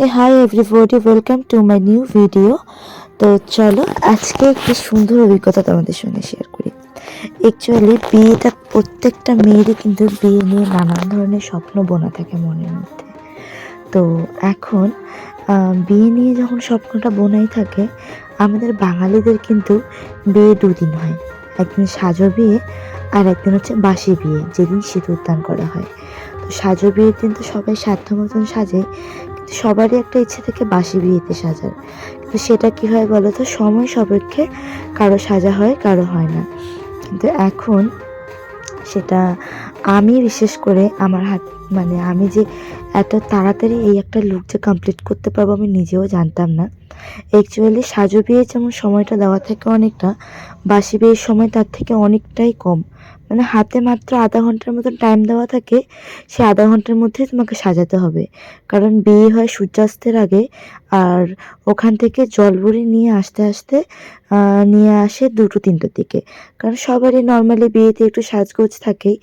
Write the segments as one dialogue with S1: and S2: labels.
S1: Hey hi everybody welcome to my new video তো চলো, আজকে একটি সুন্দর অভিজ্ঞতা তোমাদের সঙ্গে শেয়ার করি। অ্যাকচুয়ালি বিয়েটা প্রত্যেকটা মেয়েরই কিন্তু বিয়ে নিয়ে নানান ধরনের স্বপ্ন বোনা থাকে মনের মধ্যে। তো এখন বিয়ে নিয়ে যখন স্বপ্নটা বোনাই থাকে, আমাদের বাঙালিদের কিন্তু বিয়ে দুদিন হয়। একদিন সাজো বিয়ে আর একদিন হচ্ছে বাসি বিয়ে, যেদিন সিঁদুর দান করা হয়। তো সাজো বিয়ের দিন তো সবাই সাধ্য মতন সাজে সবারই একটা ইচ্ছে থাকে বাসি বিয়েতে সাজার। কিন্তু সেটা কি হয় বলো তো? সময় সাপেক্ষে কারও সাজা হয়, কারও হয় না। কিন্তু এখন সেটা আমি বিশেষ করে আমার হাত মানে আমি যে এত তাড়াতাড়ি এই একটা লুক যে কমপ্লিট করতে পারব আমি নিজেও জানতাম না। অ্যাকচুয়ালি সাজো বিয়ে যেমন সময়টা দেওয়া থাকে অনেকটা, বাসি বিয়ের সময় তার থেকে অনেকটাই কম। মানে হাতে মাত্র আধা ঘণ্টার মতন টাইম দেওয়া থাকে সে আধা ঘণ্টার মধ্যেই তোমাকে সাজাতে হবে। কারণ বিয়ে হয় সূর্যাস্তের আগে, আর ওখান থেকে জলবুড়ি নিয়ে আসতে আসতে নিয়ে আসে দুটো তিনটের দিকে। কারণ সবারই নর্মালি বিয়েতে একটু সাজগোজ থাকেই,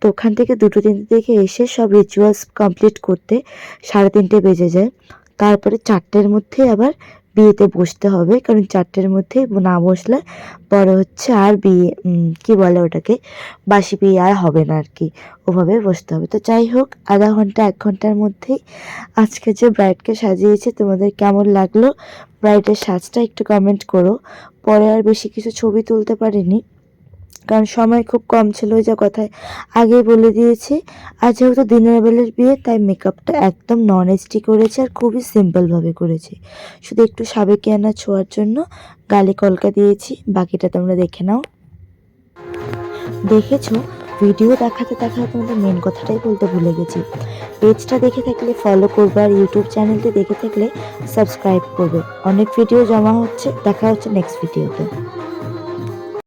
S1: তো ওখান থেকে দুটো তিনটে দিকে এসে সব রিচুয়ালস কমপ্লিট করতে সাড়ে তিনটে বেজে যায়। তারপরে চারটের মধ্যে আবার বিয়েতে বসতে হবে। কারণ চারটের মধ্যে না বসলে পরে হচ্ছে আর বিয়ে কি বলে ওটাকে? বাসি বিয়ে আর হবে না আর কি। ওভাবে বসতে হবে। তো যাই হোক, আধা ঘণ্টা, এক ঘণ্টার মধ্যেই আজকে যে ব্রাইডকে সাজিয়েছে, তোমাদের কেমন লাগল? ব্রাইডের সাজটা একটু কমেন্ট করো। পরে আর বেশি কিছু ছবি তুলতে পারিনি। কারণ সময় খুব কম ছিল ওই যা কথায়। আগেই বলে দিয়েছি, আর যেহেতু দিনের বেলার বিয়ে, তাই মেকআপটা একদম নন এইচডি করেছে আর খুবই সিম্পলভাবে করেছে। শুধু একটু সাবেকিয়ানা ছোঁয়ার জন্য গালে কলকা দিয়েছি, বাকিটা তোমরা দেখে নাও। দেখেছ? ভিডিও দেখাতে দেখাতে তোমাদের মেন কথাটাই বলতে ভুলে গেছি। পেজটা দেখে থাকলে ফলো করবে আর ইউটিউব চ্যানেলটি দেখে থাকলে সাবস্ক্রাইব করবে। অনেক ভিডিও জমা হচ্ছে, দেখা হচ্ছে নেক্সট ভিডিওতে